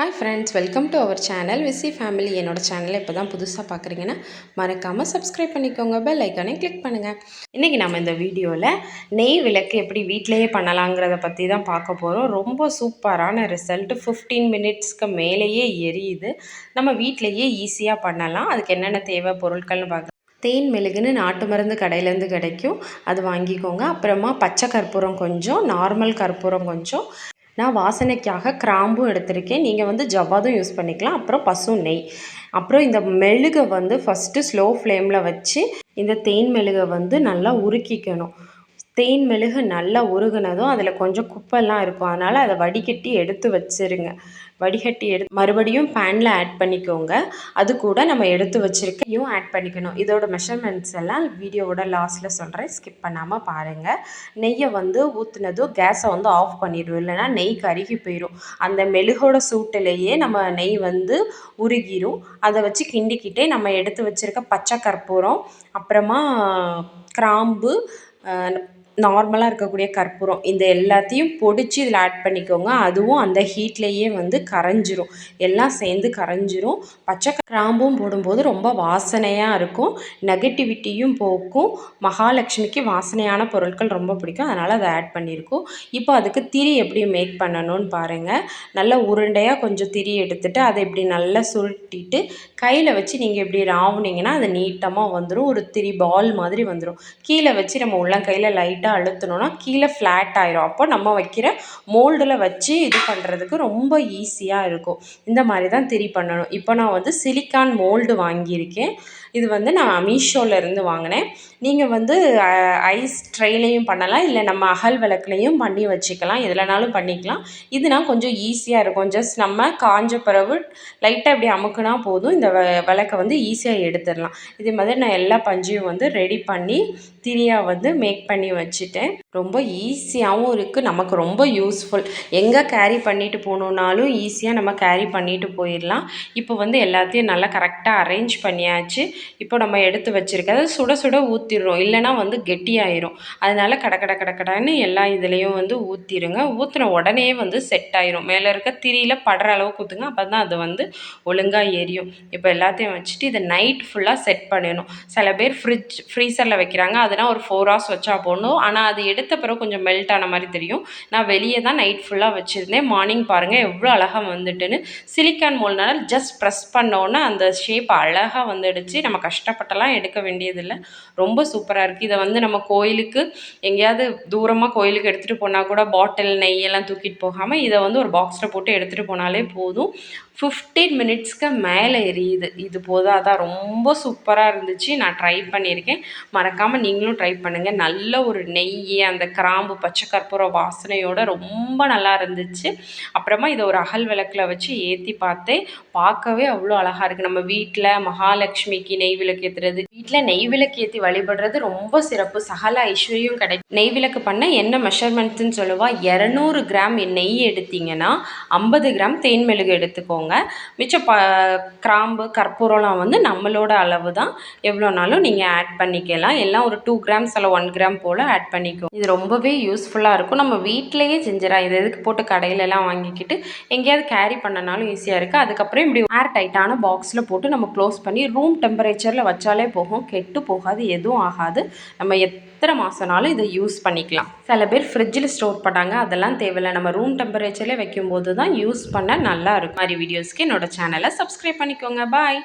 Hi friends welcome to our channel VC family என்னோடய சேனலை இப்போ தான் புதுசாக பார்க்குறீங்கன்னா மறக்காமல் சப்ஸ்கிரைப் பண்ணிக்கோங்க பெல் ஐக்கானே கிளிக் பண்ணுங்கள் இன்றைக்கி நம்ம இந்த வீடியோவில் நெய் விளக்கு எப்படி வீட்டிலையே பண்ணலாங்கிறத பற்றி தான் பார்க்க போகிறோம் ரொம்ப சூப்பரான ரிசல்ட் ஃபிஃப்டீன் மினிட்ஸ்க்கு மேலேயே எரியுது. நம்ம வீட்டிலையே ஈஸியாக பண்ணலாம். அதுக்கு என்னென்ன தேவை பொருட்கள்னு பார்க்க தேன் மெழுகுன்னு நாட்டு மருந்து கடையிலேருந்து கிடைக்கும். அது வாங்கிக்கோங்க. அப்புறமா பச்சை கற்பூரம் கொஞ்சம் நார்மல் கற்பூரம் கொஞ்சம். நான் வாசனைக்காக கிராம்பும் எடுத்திருக்கேன். நீங்கள் வந்து ஜவ்வாதும் யூஸ் பண்ணிக்கலாம். அப்புறம் பசு நெய். அப்புறம் இந்த மெழுகை வந்து ஃபஸ்ட்டு ஸ்லோ ஃப்ளேமில் வச்சு இந்த தேன் மெழுகை வந்து நல்லா உருக்கிக்கணும். தேன் மெழுகு நல்லா உருகுனதும் அதில் கொஞ்சம் குப்பெல்லாம் இருக்கும். அதனால் அதை வடிகட்டி எடுத்து வச்சுருங்க. வடிகட்டி எடு மறுபடியும் பேனில் ஆட் பண்ணிக்கோங்க. அது கூட நம்ம எடுத்து வச்சுருக்கையும் ஆட் பண்ணிக்கணும். இதோட மெஷர்மெண்ட்ஸ் எல்லாம் வீடியோவோட லாஸ்ட்டில் சொல்கிறேன் ஸ்கிப் பண்ணாமல் பாருங்கள் நெய்யை வந்து ஊற்றுனதும் கேஸை வந்து ஆஃப் பண்ணிடும். இல்லைனா நெய் கருகி போயிடும் அந்த மெழுகோட சூட்டிலேயே நம்ம நெய் வந்து உருகிரும். அதை வச்சு கிண்டிக்கிட்டே நம்ம எடுத்து வச்சுருக்க பச்சை கற்பூரம் அப்புறமா கிராம்பு நார்மலாக இருக்கக்கூடிய கற்பூரம். இந்த எல்லாத்தையும் பொடிச்சு இதில் ஆட் பண்ணிக்கோங்க. அதுவும் அந்த ஹீட்லேயே வந்து கரைஞ்சிரும். எல்லாம் சேர்ந்து கரைஞ்சிரும். பச்சை கிராம்பும் போடும்போது ரொம்ப வாசனையாக இருக்கும். நெகட்டிவிட்டியும் போக்கும். மகாலட்சுமிக்கு வாசனையான பொருட்கள் ரொம்ப பிடிக்கும். அதனால் அதை ஆட் பண்ணியிருக்கோம் இப்போ அதுக்கு திரி எப்படி மேக் பண்ணணும்னு பாருங்கள் நல்லா உருண்டையாக கொஞ்சம் திரி எடுத்துகிட்டு அதை இப்படி நல்லா சுருட்டிட்டு கையில் வச்சு நீங்கள் இப்படி ராவுனீங்கன்னா அது நீட்டமாக வந்துடும் ஒரு திரி பால் மாதிரி வந்துடும் கீழே வச்சு நம்ம உள்ளங்கையில் லைட்டாக லைட்டாக அழுத்தணுன்னா கீழே ஃப்ளாட் ஆயிரும். அப்போ நம்ம வைக்கிற மோல்டில் வச்சு இது பண்ணுறதுக்கு ரொம்ப ஈஸியாக இருக்கும். இந்த மாதிரி தான் திரி பண்ணணும். இப்போ நான் வந்து சிலிக்கான் மோல்டு வாங்கியிருக்கேன். இது வந்து நான் மீஷோலேருந்து வாங்கினேன். நீங்கள் வந்து ஐஸ் ட்ரைலையும் பண்ணலாம். இல்லை நம்ம அகல் விளக்குலையும் பண்ணி வச்சுக்கலாம். எதுலனாலும் பண்ணிக்கலாம். இதுனா கொஞ்சம் ஈஸியாக இருக்கும். ஜஸ்ட் நம்ம காஞ்ச பிறகு லைட்டாக இப்படி அமுக்குனா போதும். இந்த விளக்கை வந்து ஈஸியாக எடுத்துடலாம். இதே மாதிரி நான் எல்லா பஞ்சையும் வந்து ரெடி பண்ணி திரியாக வந்து மேக் பண்ணி வச்சுட்டேன். ரொம்ப ஈஸியாகவும் இருக்குது நமக்கு ரொம்ப யூஸ்ஃபுல் எங்கே கேரி பண்ணிட்டு போகணுன்னாலும் ஈஸியாக நம்ம கேரி பண்ணிட்டு போயிடலாம். இப்போ வந்து எல்லாத்தையும் நல்லா கரெக்டாக அரேஞ்ச் பண்ணியாச்சு. இப்போ நம்ம எடுத்து வச்சுருக்கத சுட சுட ஊற்றிடுறோம் இல்லைனா வந்து கெட்டியாயிரும். அதனால் கட கட கட எல்லா இதுலேயும் வந்து ஊற்றிடுங்க ஊற்றின உடனே வந்து செட் ஆயிரும். மேலே இருக்க திரியில் படுற அளவுக்கு ஊற்றுங்க அப்போ தான் அது வந்து ஒழுங்காக எரியும். இப்போ எல்லாத்தையும் வச்சுட்டு இதை நைட் ஃபுல்லாக செட் பண்ணணும். சில பேர் ஃப்ரிட்ஜ் ஃப்ரீசரில் வைக்கிறாங்க. அதனால் ஒரு ஃபோர் ஹவர்ஸ் வச்சா போடணும் ஆனால் அது எடுத்த பிறகு கொஞ்சம் மெல்ட் ஆன மாதிரி தெரியும். நான் வெளியே தான் நைட் ஃபுல்லாக வச்சுருந்தேன். மார்னிங் பாருங்கள் எவ்வளோ அழகாக வந்துட்டுன்னு. சிலிக்கான் மோல்னால ஜஸ்ட் ப்ரெஸ் பண்ணோன்னே அந்த ஷேப் அழகாக வந்துடுச்சு. நம்ம கஷ்டப்பட்டெல்லாம் எடுக்க வேண்டியதில்லை. ரொம்ப சூப்பராக இருக்குது இதை வந்து நம்ம கோயிலுக்கு எங்கேயாவது தூரமாக கோயிலுக்கு எடுத்துகிட்டு போனால் கூட பாட்டில் நெய்யெல்லாம் தூக்கிட்டு போகாமல் இதை வந்து ஒரு பாக்ஸில் போட்டு எடுத்துகிட்டு போனாலே போதும். ஃபிஃப்டீன் மினிட்ஸ்க்கு மேலே எரியுது. இது போதாதான் ரொம்ப சூப்பராக இருந்துச்சு. நான் ட்ரை பண்ணியிருக்கேன். மறக்காமல் நீங்களும் ட்ரை பண்ணுங்கள் நல்ல ஒரு நெய் அந்த கிராம்பு பச்சை கற்பூரம் வாசனையோடு ரொம்ப நல்லா இருந்துச்சு. அப்புறமா இதை ஒரு அகல் விளக்கில் வச்சு ஏற்றி பார்த்தேன் பார்க்கவே அவ்வளோ அழகாக இருக்குது நம்ம வீட்டில் மகாலட்சுமிக்கு நெய் விளக்கு ஏற்றுறது வீட்டில் நெய் விளக்கு ஏற்றி வழிபடுறது ரொம்ப சிறப்பு. சகல ஐஸ்வர்யம் கிடைக்கும். நெய் விளக்கு பண்ண என்ன மெஷர்மெண்ட்ஸ்ன்னு சொல்லுவா? இரநூறு கிராம் நெய் எடுத்தீங்கன்னா ஐம்பது கிராம் தேன் மெழுகு எடுத்துக்கோங்க. மிச்சம் ப கிராம்பு கற்பூரம்லாம் வந்து நம்மளோட அளவு தான். எவ்வளோனாலும் நீங்கள் ஆட் பண்ணிக்கலாம். எல்லாம் ஒரு டூ கிராம்ஸ் அல்ல ஒன் கிராம் போல் ஆட் பண்ணிக்கோ. இது ரொம்பவே யூஸ்ஃபுல்லாக இருக்கும். நம்ம வீட்டிலேயே செஞ்சிடலாம் இது எதுக்கு போட்டு கடையிலலாம் வாங்கிக்கிட்டு எங்கேயாவது கேரி பண்ணனாலும் ஈஸியாக இருக்குது அதுக்கப்புறம் இப்படி ஏர் டைட்டான பாக்ஸில் போட்டு நம்ம க்ளோஸ் பண்ணி ரூம் டெம்பரேச்சரில் வச்சாலே போகும். கெட்டு போகாது எதுவும் ஆகாது. நம்ம எத்தனை மாதம்னாலும் இதை யூஸ் பண்ணிக்கலாம். சில பேர் ஃப்ரிட்ஜில் ஸ்டோர் பண்ணாங்க அதெல்லாம் தேவையில்லை. நம்ம ரூம் டெம்பரேச்சரில் வைக்கும்போது தான் யூஸ் பண்ண நல்லா இருக்கும். மாதிரி வீடியோஸ்க்கு என்னோட சேனலை சப்ஸ்கிரைப் பண்ணிக்கோங்க. பாய்